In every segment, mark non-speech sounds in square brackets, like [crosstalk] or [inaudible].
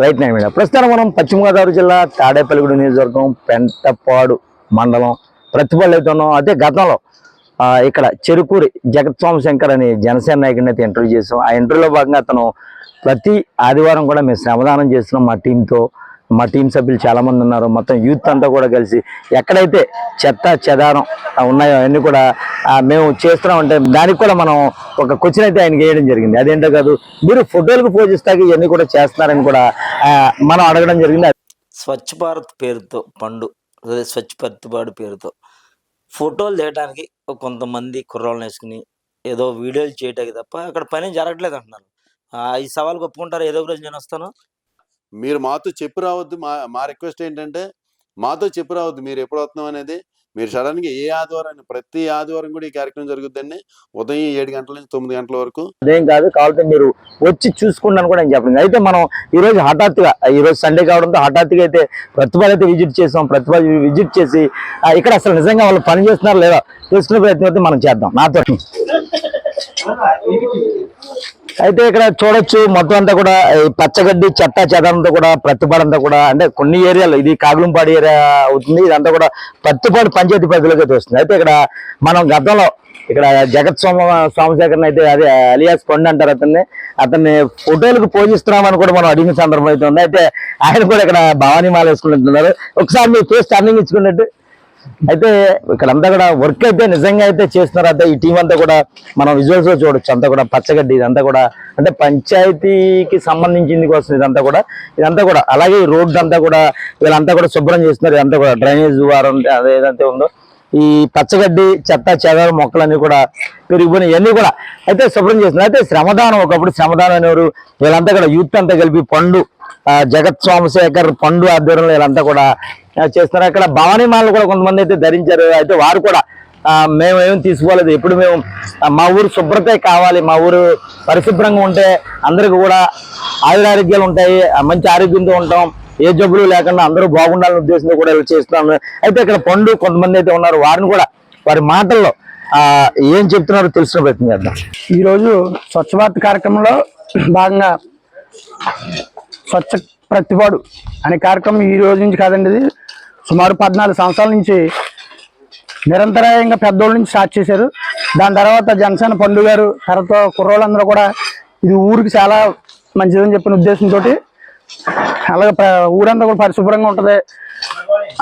Right nine media ప్రస్తుతం మనం పశ్చిమ గోదావరి జిల్లా తాడేపల్లిగూడ నియోజకవర్గం పెంటపాడు మండలం ప్రతిపల్లి అయితే ఉన్నాం. అదే గతంలో ఇక్కడ చెరుకూరి జగత్ శంకర్ అని జనసేన నాయకుడిని అయితే ఇంటర్వ్యూ చేసాం ఆ ఇంటర్వ్యూలో భాగంగా అతను ప్రతి ఆదివారం కూడా మేము శ్రమదానం చేస్తున్నాం మా టీంతో మా టీం సభ్యులు చాలామంది ఉన్నారు. మొత్తం యూత్ అంతా కూడా కలిసి ఎక్కడైతే చెత్త చెదారం ఉన్నాయో అవన్నీ కూడా మేము చేస్తున్నాం అంటే దానికి కూడా మనం ఒక క్వశ్చన్ అయితే ఆయనకి వేయడం జరిగింది. అదేంటో కాదు మీరు ఫోటోలకు పోజిస్తాకి ఇవన్నీ కూడా చేస్తున్నారని కూడా మనం అడగడం జరిగింది. స్వచ్ఛ భారత్ పేరుతో పండు అదే స్వచ్ఛ పత్తిపాడు పేరుతో ఫోటోలు తీయడానికి కొంతమంది కుర్రాలను వేసుకుని ఏదో వీడియోలు చేయటానికి తప్ప అక్కడ పని జరగట్లేదు అంటున్నారు. ఈ సవాల్ ఒప్పుకుంటారు? ఏదో రోజు నేను వస్తాను. మీరు మాతో చెప్పి రావద్దు. మా మా రిక్వెస్ట్ ఏంటంటే మాతో చెప్పి రావద్దు. మీరు ఎప్పుడు వస్తున్నాం అనేది. మీరు సడన్గా ఏ ఆదివారం ప్రతి ఆదివారం కూడా ఈ కార్యక్రమం జరుగుద్దండి. ఉదయం ఏడు గంటల నుంచి తొమ్మిది గంటల వరకు. అదేం కాదు. కాబట్టి మీరు వచ్చి చూసుకుంటాను కూడా నేను చెప్పండి అయితే మనం ఈ రోజు హఠాత్తుగా ఈ రోజు సండే కావడంతో హఠాత్తుగా అయితే ప్రతిభ అయితే విజిట్ చేసాం. ప్రతిభ విజిట్ చేసి ఇక్కడ అసలు నిజంగా వాళ్ళు పని చేస్తున్నారా లేదా? తెలుసుకునే ప్రయత్నం అయితే మనం చేద్దాం. నాతో. అయితే ఇక్కడ చూడొచ్చు మొత్తం అంతా కూడా పచ్చగడ్డి చెత్త చెదంతా కూడా ప్రతిపాడంతా కూడా అంటే కొన్ని ఏరియాలు ఇది కాగులంపాడు ఏరియా అవుతుంది ఇదంతా కూడా ప్రతిపాడు పంచాయతీ పరిధిలోకి అయితే వస్తుంది. అయితే ఇక్కడ మనం గతంలో ఇక్కడ జగత్ సోమ సోమశేఖర్ అయితే అదే అలియాస్ కొండ అంటారు అతన్ని. అతన్ని ఫోటోలకు పోజిస్తున్నామని కూడా మనం అడిగిన సందర్భం అయితే ఉంది. అయితే ఆయన కూడా ఇక్కడ భవానీ మాల వేసుకుంటున్నారు ఒకసారి మీ ఫేస్ టర్నింగ్ ఇచ్చుకున్నట్టు. అయితే ఇక్కడ అంతా కూడా వర్క్ అయితే నిజంగా అయితే చేస్తున్నారు. అయితే ఈ టీం అంతా కూడా మనం విజువల్స్లో చూడొచ్చు. అంతా కూడా పచ్చగడ్డి ఇదంతా కూడా అంటే పంచాయతీకి సంబంధించింది కోసం ఇదంతా కూడా ఇదంతా కూడా. అలాగే రోడ్డు అంతా కూడా వీళ్ళంతా కూడా శుభ్రం చేస్తున్నారు. ఇదంతా కూడా డ్రైనేజ్ వారం అదే ఏదైతే ఉందో. ఈ పచ్చగడ్డి చెత్త చెదారు మొక్కలన్నీ కూడా పెరిగిపోయినాయి. ఇవన్నీ కూడా అయితే శుభ్రం చేస్తున్నారు. అయితే శ్రమదానం ఒకప్పుడు శ్రమదానం అనేవారు వీళ్ళంతా కూడా యూత్ అంతా కలిపి పండు జగత్ సోమశేఖర్ పండు ఆధ్వర్యంలో వీళ్ళంతా కూడా చేస్తున్నారు. అక్కడ భవానీ మాలను కూడా కొంతమంది అయితే ధరించారు. అయితే వారు కూడా మేము ఏం తీసుకోలేదు. ఎప్పుడు మేము మా ఊరు శుభ్రతే కావాలి. మా ఊరు పరిశుభ్రంగా ఉంటే అందరికి కూడా ఆయురారోగ్యాలు ఉంటాయి. మంచి ఆరోగ్యంతో ఉంటాం. ఏ జబ్బులు లేకుండా అందరూ బాగుండాలనే ఉద్దేశంతో కూడా ఇలా చేస్తున్నాము. అయితే ఇక్కడ పండు కొంతమంది అయితే ఉన్నారు. వారిని కూడా వారి మాటల్లో ఏం చెప్తున్నారో తెలుసుకునే ప్రయత్నం చేద్దాం. ఈరోజు స్వచ్ఛ భారత్ కార్యక్రమంలో భాగంగా స్వచ్ఛ ప్రతిపాడు అనే కార్యక్రమం ఈ రోజు నుంచి కాదండి. ఇది సుమారు పద్నాలుగు సంవత్సరాల నుంచి నిరంతరాయంగా పెద్దోళ్ళ నుంచి స్టార్ట్ చేశారు. దాని తర్వాత జనసేన పండు గారు తర్వాత కుర్రోళ్ళందరూ కూడా ఇది ఊరికి చాలా మంచిదని చెప్పిన ఉద్దేశంతో అలాగే ఊరంతా కూడా పరిశుభ్రంగా ఉంటుంది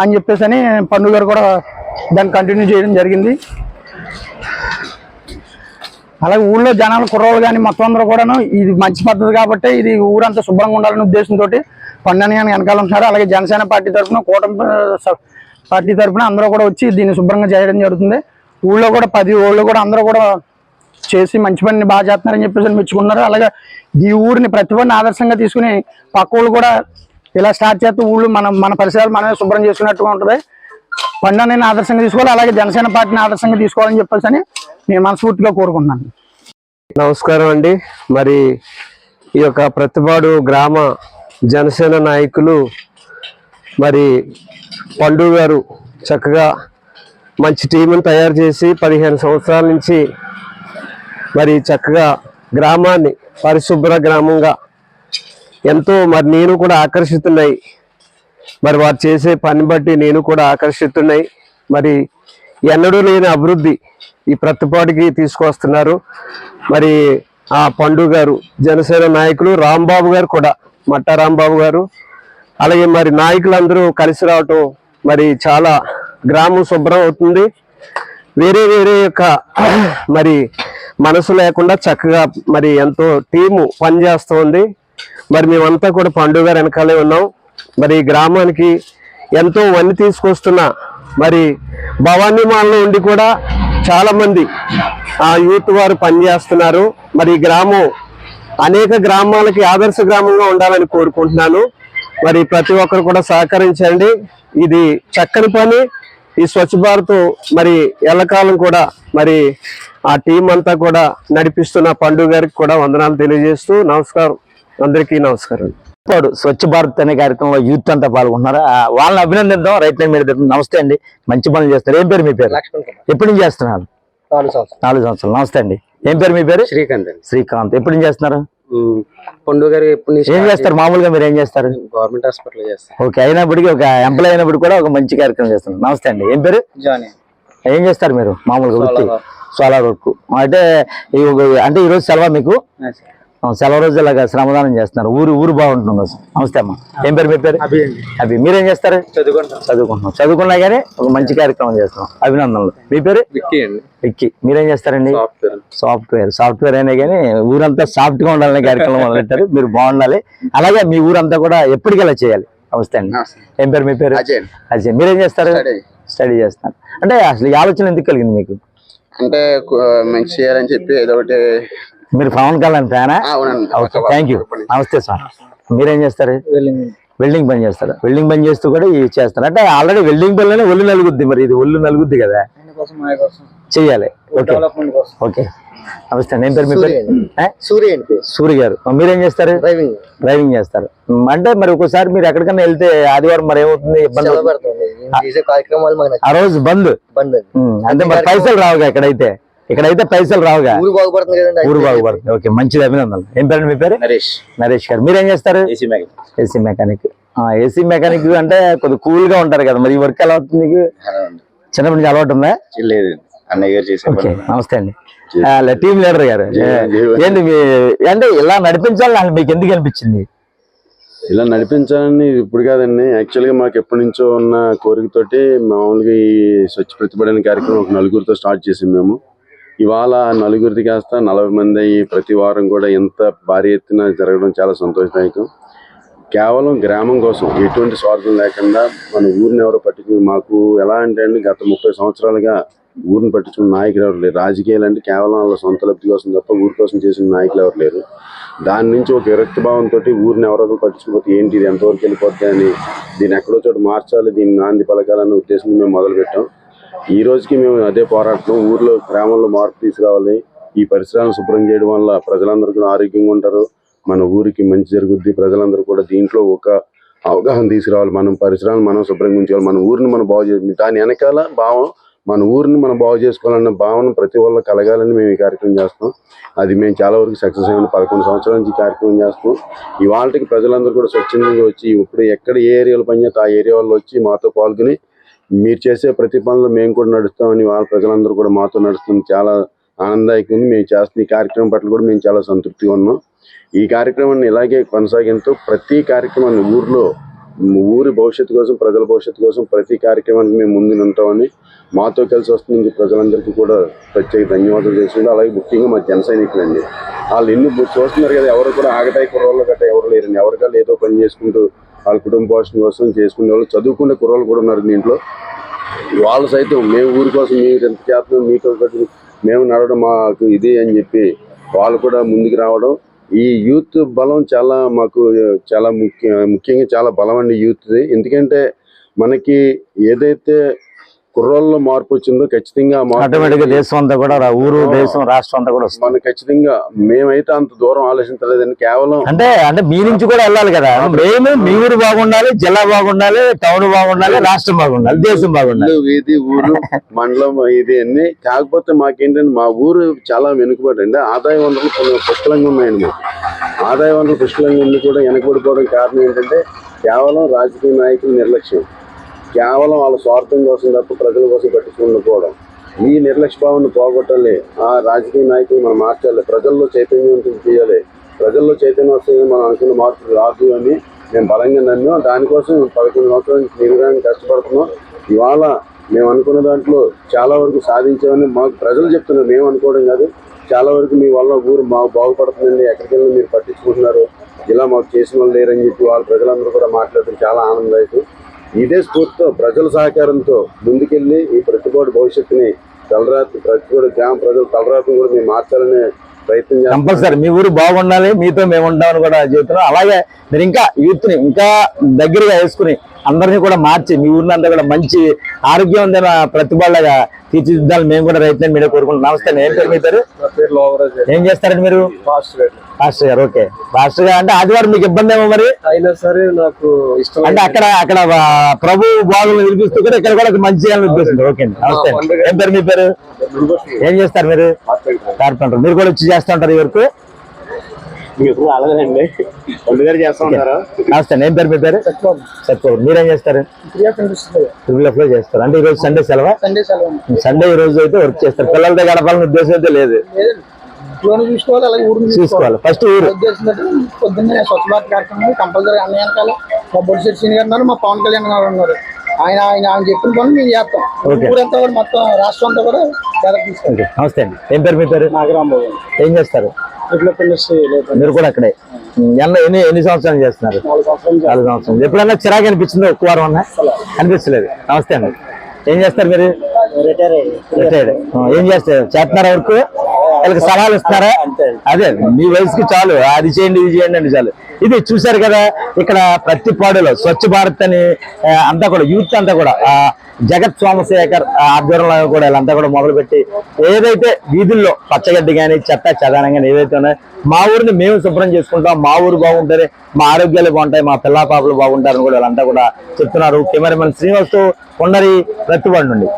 అని చెప్పేసి అని పండు గారు కూడా దాన్ని కంటిన్యూ చేయడం జరిగింది. అలాగే ఊళ్ళో జనాలు కుర్రోళ్ళు కానీ మొత్తం అందరూ కూడాను ఇది మంచి పద్ధతి కాబట్టి ఇది ఊరంతా శుభ్రంగా ఉండాలనే ఉద్దేశంతో కొండని అని వెనకాల ఉంటున్నారు అలాగే జనసేన పార్టీ తరఫున కూటమి పార్టీ తరఫున అందరూ కూడా వచ్చి దీన్ని శుభ్రంగా చేయడం జరుగుతుంది. ఊళ్ళో కూడా పది ఊళ్ళో కూడా అందరూ కూడా చేసి మంచి పనిని బాగా చేస్తున్నారని చెప్పేసి మెచ్చుకున్నారు అలాగే ఈ ఊరిని ప్రతిభని ఆదర్శంగా తీసుకుని పక్క ఊళ్ళు కూడా ఇలా స్టార్ట్ చేస్తే ఊళ్ళు మనం మన పరిసరాలు మనమే శుభ్రం చేసుకున్నట్టుగా ఉంటుంది. పండుగని ఆదర్శంగా తీసుకోవాలి. అలాగే జనసేన పార్టీని ఆదర్శంగా తీసుకోవాలని చెప్పేసి అని నేను మనస్ఫూర్తిగా కోరుకుంటున్నాను. నమస్కారం అండి. మరి ఈ యొక్క ప్రతిపాడు గ్రామ జనసేన నాయకులు మరి పండు గారు చక్కగా మంచి టీంని తయారు చేసి పదిహేను సంవత్సరాల నుంచి మరి చక్కగా గ్రామాన్ని పరిశుభ్ర గ్రామంగా ఎంతో మరి నేను కూడా ఆకర్షితున్నాయి. మరి వారు చేసే పని బట్టి నేను కూడా ఆకర్షితున్నాయి. మరి ఎన్నడూ లేని అభివృద్ధి ఈ ప్రతిపాటికి తీసుకొస్తున్నారు. మరి ఆ పండు గారు జనసేన నాయకులు రాంబాబు గారు కూడా మట్టా రాంబాబు గారు. అలాగే మరి నాయకులందరూ కలిసి రావటం మరి చాలా గ్రామం శుభ్రం అవుతుంది. వేరే వేరే యొక్క [clears throat] మరి మనసు లేకుండా చక్కగా మరి ఎంతో టీము పనిచేస్తోంది. మరి మేమంతా కూడా పండుగ వెనకాలే ఉన్నాం. మరి ఈ గ్రామానికి ఎంతో వన్ని తీసుకొస్తున్న మరి భవానీ మాల్లో ఉండి కూడా చాలామంది ఆ యూత్ వారు పనిచేస్తున్నారు. మరి ఈ గ్రామం అనేక గ్రామాలకి ఆదర్శ గ్రామంగా ఉండాలని కోరుకుంటున్నాను. మరి ప్రతి ఒక్కరు కూడా సహకరించండి. ఇది చక్కని పని. ఈ స్వచ్ఛ భారత్ మరి ఎల్లకాలం కూడా మరి ఆ టీం అంతా కూడా నడిపిస్తున్న పండుగ గారికి కూడా వందనాలు తెలియజేస్తూ నమస్కారం. అందరికీ నమస్కారం. పాడు స్వచ్ఛ భారత్ అనే కార్యక్రమంలో యూత్ అంతా పాల్గొంటున్నారు? ఆ, వాళ్ళని అభినందిద్దాం. రైట్ లైన్ మీద నమస్తే అండి. మంచి పనులు చేస్తారు. ఏం పేరు మీ పేరు? ఎప్పటి నుంచి చేస్తున్నారు? నాలుగు సంవత్సరాలు. నమస్తే అండి. ఏం పేరు మీ పేరు? శ్రీకాంత్ శ్రీకాంత్. ఎప్పటి నుంచి చేస్తున్నారు? పండుగ గారు ఎప్పుడు ఏం చేస్తారు? మామూలుగా మీరు ఏం చేస్తారు? గవర్నమెంట్ హాస్పిటల్ చేస్తారు ఓకే అయినప్పటికీ ఒక ఎంప్లాయ్ అయినప్పుడు కూడా ఒక మంచి కార్యక్రమం చేస్తున్నారు. నమస్తే అండి. ఏం పేరు? జానీ. ఏం చేస్తారు మీరు? మామూలుగా వృత్తి? Solar work. అంటే అంటే ఈ రోజు సెలవు మీకు? సెలవు రోజు ఇలాగా శ్రమదానం చేస్తున్నారు. ఊరు ఊరు బాగుంటుంది నమస్తే అమ్మా. ఏం పేరు మీ పేరు? అభి మీరేం చేస్తారు? చదువుకుంటాం చదువుకుంటున్నాం. చదువుకున్నా కానీ ఒక మంచి కార్యక్రమం చేస్తున్నాం. అభినందనలు. మీ పేరు? విక్కీ అండి. విక్కీ. మీరేం చేస్తారండి? సాఫ్ట్వేర్. సాఫ్ట్వేర్. అయినా కానీ ఊరంతా సాఫ్ట్గా ఉండాలనే కార్యక్రమం మొదలెట్టారు. [laughs] మీరు బాగుండాలి. అలాగే మీ ఊరంతా కూడా ఎప్పటికెలా చేయాలి. నమస్తే అండి. ఏం పేరు మీ పేరు? అజయ్ మీరేం చేస్తారు. స్టడీ. చేస్తారు అంటే అసలు ఈ ఆలోచన ఎందుకు కలిగింది మీకు? అంటే మంచి చేయాలని చెప్పి ఏదో ఒకటి మీరు పవన్ కళ్యాణ్ ఫ్యానా? ఓకే థ్యాంక్ యూ నమస్తే సార్. మీరేం చేస్తారు? వెల్డింగ్ పని చేస్తారు? వెల్డింగ్ పని చేస్తూ కూడా ఇది చేస్తారు. అంటే ఆల్రెడీ వెల్డింగ్ పనిలోనే ఒళ్ళు నలుగుద్ది మరి. ఇది ఒళ్ళు నలుగుద్ది కదా? చెయ్యాలి. ఓకే. ఓకే. నమస్తే. ఏం పేరు మీ పేరు? సూర్య సూర్య గారు. మీరేం చేస్తారు? డ్రైవింగ్ డ్రైవింగ్ చేస్తారు. అంటే మరి ఒకసారి మీరు ఎక్కడికైనా వెళ్తే ఆదివారం మరి ఏమవుతుంది? ఇబ్బంది ఆ రోజు బంద్. బంద్ అంటే మరి పైసలు రావుగా ఇక్కడైతే ఇక్కడైతే పైసలు రావుగా. ఊరు బాగుపడుతుంది కదండి ఊరు బాగుపడుతుంది. ఓకే మంచిది అభినందనలు. ఏం పేరు మీ పేరు? నరేష్. నరేష్ గారు. మీరేం చేస్తారు? ఏసీ మ్యాగ్ ఏసీ మెకానిక్. ఏసీ మెకానిక్ అంటే కొద్దిగా కూల్గా ఉంటారు కదా మరి ఈ వర్క్ ఎలా అవుతుంది మీకు? చిన్నప్పటి నుంచి అలవాటు ఉందా? లేదు. అన్నయ్య గారు చేసే నమస్తే అండి. టీమ్ లీడర్ గారు. ఏంటి మీ అంటే ఇలా నడిపించాలని మీకు ఎందుకు అనిపించింది? ఇలా నడిపించాలని ఇప్పుడు కాదండి. యాక్చువల్గా మాకు ఎప్పటి నుంచో ఉన్న కోరికతోటి మామూలుగా ఈ స్వచ్ఛ ప్రతిభటన కార్యక్రమం ఒక నలుగురితో స్టార్ట్ చేసాం మేము. ఇవాళ నలుగురిది కాస్త నలభై మంది అయ్యి ప్రతి వారం కూడా ఎంత భారీ ఎత్తున జరగడం చాలా సంతోషదాయకం. కేవలం గ్రామం కోసం ఎటువంటి స్వార్థం లేకుండా మన ఊరిని ఎవరు పట్టించుకుని మాకు ఎలా అంటే అండి గత ముప్పై సంవత్సరాలుగా ఊరిని పట్టించుకున్న నాయకులు ఎవరు లేరు. రాజకీయాలు అంటే కేవలం వాళ్ళ సొంత లబ్ధి కోసం తప్ప ఊరి కోసం చేసిన నాయకులు ఎవరు లేరు. దాని నుంచి ఒక విరక్తి భావంతో ఊరిని ఎవరో పట్టించుకోకపోతే ఏంటి ఇది ఎంతవరకు వెళ్ళిపోద్ది అని దీన్ని ఎక్కడో చోట మార్చాలి దీన్ని నాంది పలకాలన్న ఉద్దేశంతో మేము మొదలుపెట్టాం. ఈ రోజుకి మేము అదే పోరాటం ఊర్లో గ్రామంలో మార్పు తీసుకురావాలి. ఈ పరిసరాలను శుభ్రం చేయడం వల్ల ప్రజలందరూ కూడా ఆరోగ్యంగా ఉంటారు. మన ఊరికి మంచి జరుగుద్ది. ప్రజలందరూ కూడా దీంట్లో ఒక అవగాహన తీసుకురావాలి. మనం పరిసరాలను మనం శుభ్రంగా ఉంచుకోవాలి. మన ఊరిని మనం బాగు చేయాలి దాని వెనకాల భావం మన ఊరిని మనం బాగు చేసుకోవాలన్న భావన ప్రతి ఒళ్ళ కలగాలని మేము ఈ కార్యక్రమం చేస్తాం అది మేము చాలా వరకు సక్సెస్ అయిన పదకొండు సంవత్సరాల నుంచి ఈ కార్యక్రమం చేస్తాం ఇవాళకి ప్రజలందరూ కూడా స్వచ్ఛందంగా వచ్చి ఇప్పుడు ఎక్కడ ఏ ఏరియాలో పనిచేస్తే ఆ ఏరియా వాళ్ళు వచ్చి మాతో పాల్గొని మీరు చేసే ప్రతి పనులు మేము కూడా నడుస్తామని వాళ్ళ ప్రజలందరూ కూడా మాతో నడుస్తుంది. చాలా ఆనందదాయకం ఉంది. మేము చేస్తున్న ఈ కార్యక్రమం పట్ల కూడా మేము చాలా సంతృప్తిగా ఉన్నాం. ఈ కార్యక్రమాన్ని ఇలాగే కొనసాగిస్తూ ప్రతి కార్యక్రమాన్ని ఊర్లో ఊరి భవిష్యత్తు కోసం ప్రజల భవిష్యత్తు కోసం ప్రతి కార్యక్రమానికి మేము ముందు ఉంటామని మాతో కలిసి వస్తుంది ప్రజలందరికీ కూడా ప్రత్యేక ధన్యవాదాలు చేసుకుంటూ అలాగే ముఖ్యంగా మా జన సైనికులండి. వాళ్ళు ఎన్ని చూస్తున్నారు కదా ఎవరు కూడా ఆగటాయి కుర్రోళ్ళు గట్ట ఎవరు లేరండి. ఎవరికాళ్ళు ఏదో పని చేసుకుంటూ వాళ్ళ కుటుంబ పోషణ కోసం చేసుకునే వాళ్ళు చదువుకునే కుర్రాళ్ళు కూడా ఉన్నారు దీంట్లో వాళ్ళు సైతం మేము ఊరి కోసం మీరు ఎంత చేస్తున్నాం మీతో మేము నడవడం మాకు ఇది అని చెప్పి వాళ్ళు కూడా ముందుకు రావడం. ఈ యూత్ బలం చాలా మాకు చాలా ముఖ్య ముఖ్యంగా చాలా బలం అండి యూత్ది. ఎందుకంటే మనకి ఏదైతే కుర్రోళ్ళలో మార్పు వచ్చిందో ఖచ్చితంగా ఆ మార్పు ఆటోమేటిక్గా దేశం అంతా కూడా ఊరు దేశం రాష్ట్రం అంతా కూడా వస్తుంది. మనం ఖచ్చితంగా మేమైతే అంత దూరం ఆలోచించలేదండి కేవలం అంటే అంటే మీ నుంచి కూడా వెళ్ళాలి కదా. మెయిన్ మీ ఊరు బాగుండాలి జిల్లా బాగుండాలి టౌన్ బాగుండాలి రాష్ట్రం బాగుండాలి దేశం బాగుండాలి. వీధి ఊరు మండలం ఇది అన్ని. కాకపోతే మాకేంటంటే మా ఊరు చాలా వెనుకబడి అండి ఆదాయ వనరులు పుష్కలంగా ఉన్నాయండి మాకు. ఆదాయ వనరులు పుష్కలంగా ఉండి కూడా వెనకబడిపోవడం కారణం ఏంటంటే కేవలం రాజకీయ నాయకుల నిర్లక్ష్యం. కేవలం వాళ్ళ స్వార్థం కోసం తప్ప ప్రజల కోసం పట్టించుకోకపోవడం ఈ నిర్లక్ష్యభావాన్ని పోగొట్టాలి. ఆ రాజకీయ నాయకులు మనం మార్చాలి. ప్రజల్లో చైతన్యవంతం చేయాలి. ప్రజల్లో చైతన్యం మనం అనుకున్న మార్పు రాదు అని మేము బలంగా నమ్మాం దానికోసం పదకొండు సంవత్సరాల నుంచి నిరుగాన్ని కష్టపడుతున్నాం. ఇవాళ మేము అనుకున్న దాంట్లో చాలా వరకు సాధించామని మాకు ప్రజలు చెప్తున్నారు. మేము అనుకోవడం కాదు. చాలా వరకు మీ వల్ల ఊరు మాకు బాగుపడుతుందండి ఎక్కడికి మీరు పట్టించుకుంటున్నారు. ఇలా మాకు చేసిన వాళ్ళు లేరని చెప్పి వాళ్ళ ప్రజలందరూ కూడా మాట్లాడుతున్నారు చాలా ఆనందదాయకం. ఇదే స్ఫూర్తితో ప్రజల సహకారంతో ముందుకెళ్ళి ఈ ప్రతిపాటు భవిష్యత్తుని తలరాత్రి ప్రతిపాడు గ్రామ ప్రజల తలరాత్రిని కూడా మేము మార్చాలనే ప్రయత్నం కంపల్సరీ. మీ ఊరు బాగుండాలి మీతో మేము ఉంటామని కూడా చెబుతున్నాం అలాగే మీరు ఇంకా యూత్ని ఇంకా దగ్గరగా వేసుకుని అందరినీ కూడా మార్చి మీ ఊరిని అంతా కూడా మంచి ఆరోగ్యవంతమైన ప్రతిభలాగా తీర్చిదిద్దాలని మేము కూడా రైతులను మీరే కోరుకుంటున్నాం. నమస్తే. ఏం పేరు మీ పేరు? ఏం చేస్తారండి మీరు? మాస్టర్ గారు. ఓకే. మాస్టర్ గారు అంటే ఆదివారం మీకు ఇబ్బంది ఏమో మరి? అయినా సరే నాకు ఇష్టం అంటే అక్కడ అక్కడ ప్రభు బాగులు వినిపిస్తూ కూడా ఇక్కడ కూడా మంచి ఉద్దేశం ఓకే అండి. నమస్తే. ఏం పేరు మీ పేరు? ఏం చేస్తారు మీరు? కార్పెంటర్. మీరు కూడా వచ్చి చేస్తూ ఉంటారు ఈ వరకు? ఎప్పుడు రాలేదండి. రెండు గారు చేస్తా ఉంటారు. నమస్తే నేను పేరు మీ పేరు? సత్యబాబు. మీరేం చేస్తారు? ట్రిపుల్ ఎఫ్లో చేస్తారు. అంటే ఈ రోజు సండే సెలవా? సండే సెలవు సండే ఈ రోజు అయితే వర్క్ చేస్తారు. పిల్లలతో గడపాలని ఉద్దేశం అయితే లేదు. చూసుకోవాలి అలాగే ఊరు చూసుకోవాలి. ఫస్ట్ ఊరు. పొద్దున్నే స్వచ్ఛ భారత్ కార్యక్రమం కంపల్సరీ అన్న వెనకాల మా బొడిశెట్టి గారు ఉన్నారు మా పవన్ కళ్యాణ్ గారు ఉన్నారు. ఆయన ఆయన ఆయన చెప్పిన పనులు మేము చేస్తాం. ఊరంతా కూడా మొత్తం రాష్ట్రం అంతా కూడా నమస్తే అండి. ఏం పేరు మీ పేరు? నాగరాంబాబు. ఏం చేస్తారు? మీరు కూడా అక్కడే. ఎన్ని ఎన్ని ఎన్ని సంవత్సరాలు చేస్తున్నారు? నాలుగు సంవత్సరాలు ఎప్పుడైనా చిరాకు అనిపించిందో ఒక్క వారం అన్నా? అనిపించలేదు. నమస్తే అండి. ఏం చేస్తారు మీరు? రిటైర్డ్. ఏం చేస్తారు? చేస్తున్నారా వర్క్? వీళ్ళకి సలహాలు ఇస్తున్నారా? అదే మీ వయసుకి చాలు. అది చేయండి ఇది చేయండి అని చాలు. ఇది చూశారు కదా ఇక్కడ ప్రతి పాడులో స్వచ్ఛ భారత్ అని అంతా కూడా యూత్ అంతా కూడా జగత్ సోమశేఖర్ ఆధ్వర్యంలో కూడా వీళ్ళంతా కూడా మొదలుపెట్టి ఏదైతే వీధుల్లో పచ్చగడ్డి కానీ చెత్త చెదానం కానీ ఏదైతే ఉన్నాయో మా ఊరిని మేము శుభ్రం చేసుకుంటాం. మా ఊరు బాగుంటుంది మా ఆరోగ్యాలు బాగుంటాయి మా పిల్ల పాపలు బాగుంటారని కూడా వీళ్ళంతా కూడా చెప్తున్నారు. కెమెరామెన్ శ్రీనివాస్ కొండరి ప్రతిపాడు నుండి.